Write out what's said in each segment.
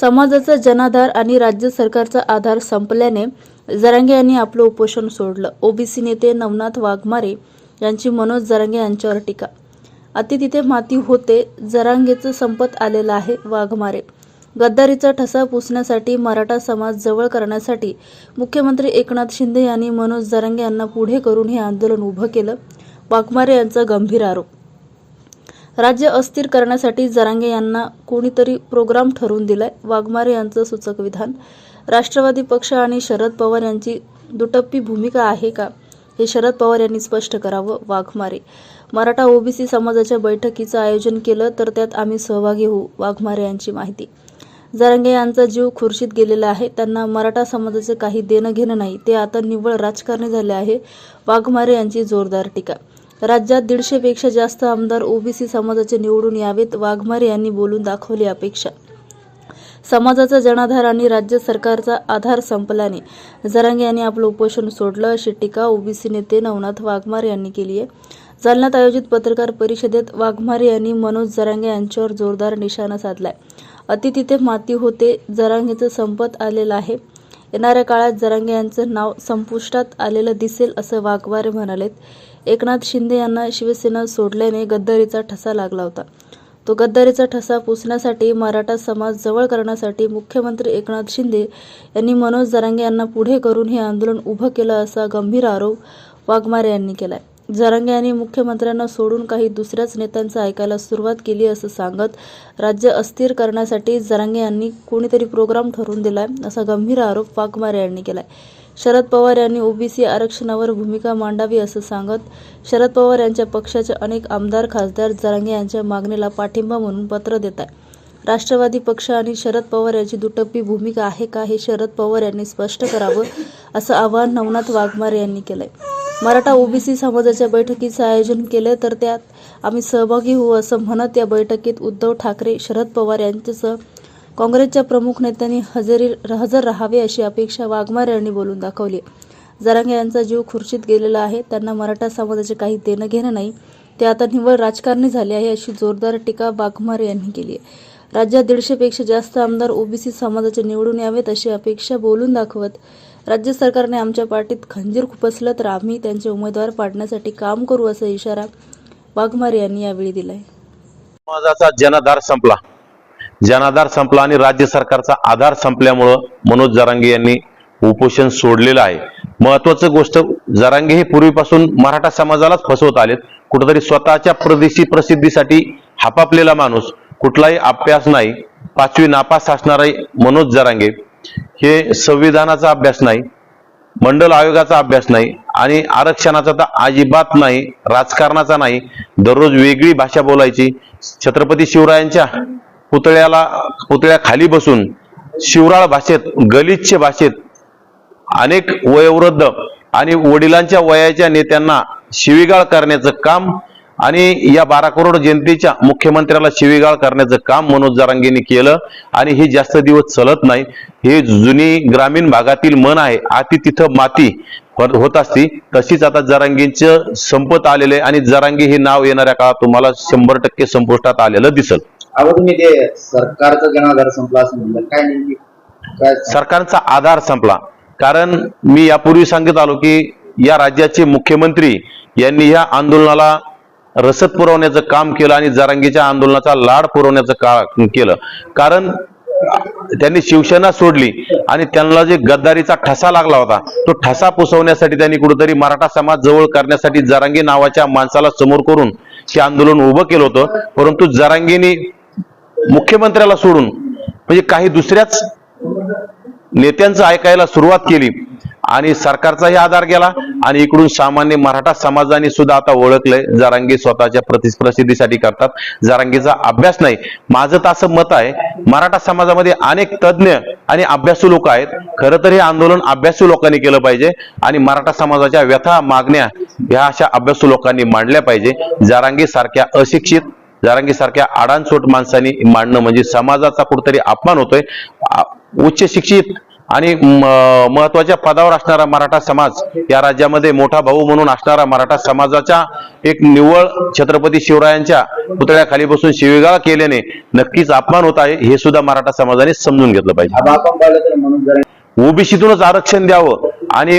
समाजाचा जनाधार आणि राज्य सरकारचा आधार संपल्याने जरांगे यांनी आपलं उपोषण सोडलं. ओबीसी नेते नवनाथ वाघमारे यांची मनोज जरांगे यांच्यावर टीका. अति तिथे माती होते जरांगेचं संपत आलेलं आहे वाघमारे. गद्दारीचा ठसा पुसण्यासाठी मराठा समाज जवळ करण्यासाठी मुख्यमंत्री एकनाथ शिंदे यांनी मनोज जरांगे यांना पुढे करून हे आंदोलन उभं केलं. वाघमारे यांचा गंभीर आरोप राज्य अस्थिर करण्यासाठी जरांगे यांना कोणीतरी प्रोग्राम ठरवून दिलाय. वाघमारे यांचं सूचक विधान. राष्ट्रवादी पक्ष आणि शरद पवार यांची दुटप्पी भूमिका आहे का? हे शरद पवार यांनी स्पष्ट करावं. वाघमारे. मराठा ओबीसी समाजाच्या बैठकीचं आयोजन केलं तर त्यात आम्ही सहभागी होऊ वाघमारे यांची माहिती. जरांगे यांचा जीव खुर्शीत गेलेला आहे. त्यांना मराठा समाजाचे काही देणं घेणं नाही. ते आता निव्वळ राजकारणी झाले आहे. वाघमारे यांची जोरदार टीका. राज्यात दीडशेपेक्षा जास्त आमदार ओबीसी समाजाचे निवडून यावेत वाघमारे यांनी बोलून दाखवली अपेक्षा. समाजाचा जनाधार आणि राज्य सरकारचा आधार संपल्याने जरांगे यांनी आपलं उपोषण सोडलं अशी टीका ओबीसी नेते नवनाथ वाघमारे यांनी केली आहे. जालन्यात आयोजित पत्रकार परिषदेत वाघमारे यांनी मनोज जरांगे यांच्यावर जोरदार निशाणा साधलाय. अति तिथे माती होते जरांगेचं संपत आलेलं आहे. येणाऱ्या काळात जरांगे यांचं नाव संपुष्टात आलेलं दिसेल असं वाघमारे म्हणालेत. एकनाथ शिंदे यांना शिवसेना सोडल्याने गद्दारीचा ठसा लागला होता. तो गद्दारीचा ठसा पुसण्यासाठी मराठा समाज जवळ करण्यासाठी मुख्यमंत्री एकनाथ शिंदे यांनी मनोज जरांगे यांना पुढे करून हे आंदोलन उभं केलं असा गंभीर आरोप वाघमारे यांनी केलाय. जरांगे यांनी मुख्यमंत्र्यांना सोडून काही दुसऱ्याच नेत्यांचं ऐकायला सुरुवात केली असं सांगत राज्य अस्थिर करण्यासाठी जरांगे यांनी कोणीतरी प्रोग्राम ठरवून दिलाय असा गंभीर आरोप वाघमारे यांनी केलाय. शरद पवार यांनी ओबीसी आरक्षणावर भूमिका मांडावी असं सांगत शरद पवार यांच्या पक्षाचे अनेक आमदार खासदार जरांगे यांच्या मागणीला पाठिंबा म्हणून पत्र देत आहे राष्ट्रवादी पक्ष आणि शरद पवार यांची दुटप्पी भूमिका आहे का हे शरद पवार यांनी स्पष्ट करावं असं आवाहन नवनाथ वाघमारे यांनी केलंय. मराठा ओबीसी समाजाच्या बैठकीचं आयोजन केलं तर त्यात आम्ही सहभागी होऊ असं म्हणत या बैठकीत उद्धव ठाकरे शरद पवार यांच्यासह काँग्रेसच्या प्रमुख नेत्यांनी हजेरी हजर राहावे अशी अपेक्षा वाघमारे यांनी बोलून दाखवली. जरांगे यांचा जीव खुर्शीत गेलेला आहे. त्यांना मराठा समाजाचे काही देणं घेणं नाही. ते आता निव्वळ राजकारणी झाले आहे अशी जोरदार टीका वाघमारे यांनी केली आहे. राज्यात दीडशेपेक्षा जास्त आमदार ओबीसी समाजाचे निवडून यावेत अशी अपेक्षा बोलून दाखवत राज्य सरकारने आमच्या पार्टीत खंजीर खुपसलं तर आम्ही त्यांचे उमेदवार पाडण्यासाठी काम करू असा इशारा वाघमारे यांनी यावेळी दिलाय. समाजाचा जनाधार संपला. जनाधार संपला आणि राज्य सरकारचा आधार संपल्यामुळं मनोज जरांगे यांनी उपोषण सोडलेलं आहे. महत्वाचं गोष्ट जरांगे हे पूर्वीपासून मराठा समाजालाच फसवत आलेत. कुठेतरी स्वतःच्या प्रदेशी प्रसिद्धीसाठी हापापलेला माणूस कुठलाही अभ्यास नाही पाचवी नापास असणारे मनोज जरांगे. हे संविधानाचा अभ्यास नाही मंडल आयोगाचा अभ्यास नाही आणि आरक्षणाचा तर अजिबात नाही राजकारणाचा नाही. दररोज वेगळी भाषा बोलायची. छत्रपती शिवरायांच्या पुतळ्याला पुतळ्या खाली बसून शिवराळ भाषेत गलिच्छ भाषेत अनेक वयोवृद्ध आणि वडिलांच्या वयाच्या नेत्यांना शिवीगाळ करण्याचं काम आणि या बारा करोड जनतेच्या मुख्यमंत्र्याला शिवीगाळ करण्याचं काम मनोज जरांगेंनी केलं. आणि हे जास्त दिवस चलत नाही. हे जुनी ग्रामीण भागातील मन आहे. आती तिथं माती होत असती. तशीच आता जरांगींचं संपत आलेलं आहे. आणि जरांगी हे नाव येणाऱ्या काळात तुम्हाला शंभर टक्के संपुष्टात आलेलं दिसल. तुम्ही ते सरकारचा जनाधार संपला असं म्हणलं. काय नेमकी? काय? सरकारचा आधार संपला. कारण मी यापूर्वी सांगत आलो की या राज्याचे मुख्यमंत्री यांनी या आंदोलनाला रसद पुरवण्याचं काम केलं आणि जरांगीच्या आंदोलनाचा लाड पुरवण्याचं का केलं. कारण त्यांनी शिवसेना सोडली आणि त्यांना जे गद्दारीचा ठसा लागला होता तो ठसा पुसवण्यासाठी त्यांनी कुठेतरी मराठा समाज जवळ करण्यासाठी जरांगी नावाच्या माणसाला समोर करून ते आंदोलन उभं केलं होतं. परंतु जरांगीने मुख्यमंत्र्याला सोडून म्हणजे काही दुसऱ्याच नेत्यांचं ऐकायला सुरुवात केली. आणि सरकारचाही आधार गेला आणि इकडून सामान्य मराठा समाजाने सुद्धा आता ओळखलंय. जारांगी स्वतःच्या प्रतिप्रसिद्धीसाठी करतात. जरांगीचा अभ्यास नाही. माझं तर असं मत आहे मराठा समाजामध्ये अनेक तज्ज्ञ आणि अभ्यासू लोक आहेत. खरं तर हे आंदोलन अभ्यासू लोकांनी केलं पाहिजे आणि मराठा समाजाच्या व्यथा मागण्या ह्या अशा अभ्यासू लोकांनी मांडल्या पाहिजे. जरांगी सारख्या अशिक्षित जरांगी सारख्या आडानसोट माणसांनी मांडणं म्हणजे समाजाचा कुठेतरी अपमान होतोय. उच्च शिक्षित आणि महत्त्वाच्या पदावर असणारा मराठा समाज या राज्यामध्ये मोठा भाऊ म्हणून असणारा मराठा समाजाच्या एक निव्वळ छत्रपती शिवरायांच्या पुतळ्याखाली बसून शिवीगाळ केल्याने नक्कीच अपमान होत आहे हे सुद्धा मराठा समाजाने समजून घेतलं पाहिजे. ओबीसीतूनच आरक्षण द्यावं आणि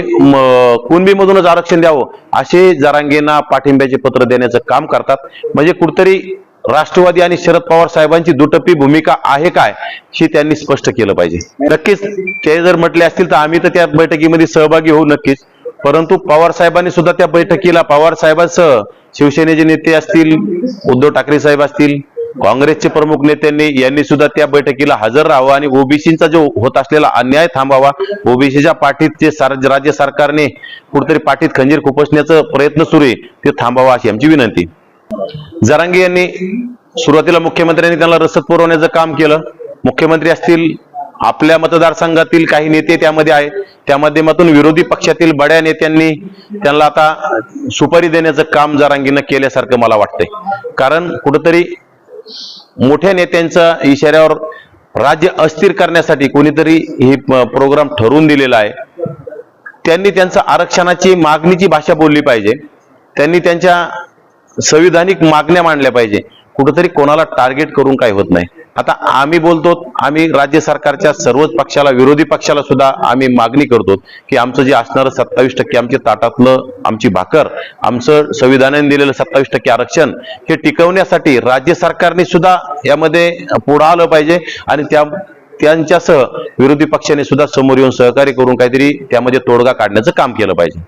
कुणबीमधूनच आरक्षण द्यावं असे जरांगेंना पाठिंब्याचे पत्र देण्याचं काम करतात. म्हणजे कुठतरी राष्ट्रवादी आणि शरद पवार साहेबांची दुटप्पी भूमिका आहे काय हे त्यांनी स्पष्ट केलं पाहिजे. नक्कीच ते जर म्हटले असतील तर आम्ही तर त्या बैठकीमध्ये सहभागी होऊ नक्कीच. परंतु पवार साहेबांनी सुद्धा त्या बैठकीला पवार साहेबांसह शिवसेनेचे नेते असतील उद्धव ठाकरे साहेब असतील काँग्रेसचे प्रमुख नेत्यांनी यांनी सुद्धा त्या बैठकीला हजर राहावं आणि ओबीसीचा जो होत असलेला अन्याय थांबावा ओबीसीच्या पाठीत जे सार- राज्य सरकारने कुठेतरी पाठीत खंजीर खुपसण्याचा प्रयत्न सुरू आहे ते थांबावा अशी आमची विनंती. जरांगे यांनी सुरुवातीला मुख्यमंत्र्यांनी त्यांना रसद पुरवण्याचं काम केलं. मुख्यमंत्री असतील आपल्या मतदारसंघातील काही नेते त्यामध्ये आहेत. त्या माध्यमातून विरोधी पक्षातील बड्या नेत्यांनी त्यांना आता सुपारी देण्याचं काम जरांगीनं केल्यासारखं मला वाटतंय. कारण कुठंतरी मोठ्या नेत्यांच्या इशाऱ्यावर राज्य अस्थिर करण्यासाठी कोणीतरी हे प्रोग्राम ठरवून दिलेला आहे. त्यांनी त्यांचं आरक्षणाची मागणीची भाषा बोलली पाहिजे. त्यांनी त्यांच्या संविधानिक मागण्या मांडल्या पाहिजे. कुठंतरी कोणाला टार्गेट करून काही होत नाही. आता आम्ही बोलतो आम्ही राज्य सरकारच्या सर्वच पक्षाला विरोधी पक्षाला सुद्धा आम्ही मागणी करतो की आमचं जे असणारं सत्तावीस टक्के आमच्या ताटातलं आमची भाकर आमचं संविधानाने दिलेलं सत्तावीस टक्के आरक्षण हे टिकवण्यासाठी राज्य सरकारने सुद्धा यामध्ये पुढं आलं पाहिजे आणि त्या त्यांच्यासह विरोधी पक्षाने सुद्धा समोर येऊन सहकार्य करून काहीतरी त्यामध्ये तोडगा काढण्याचं काम केलं पाहिजे.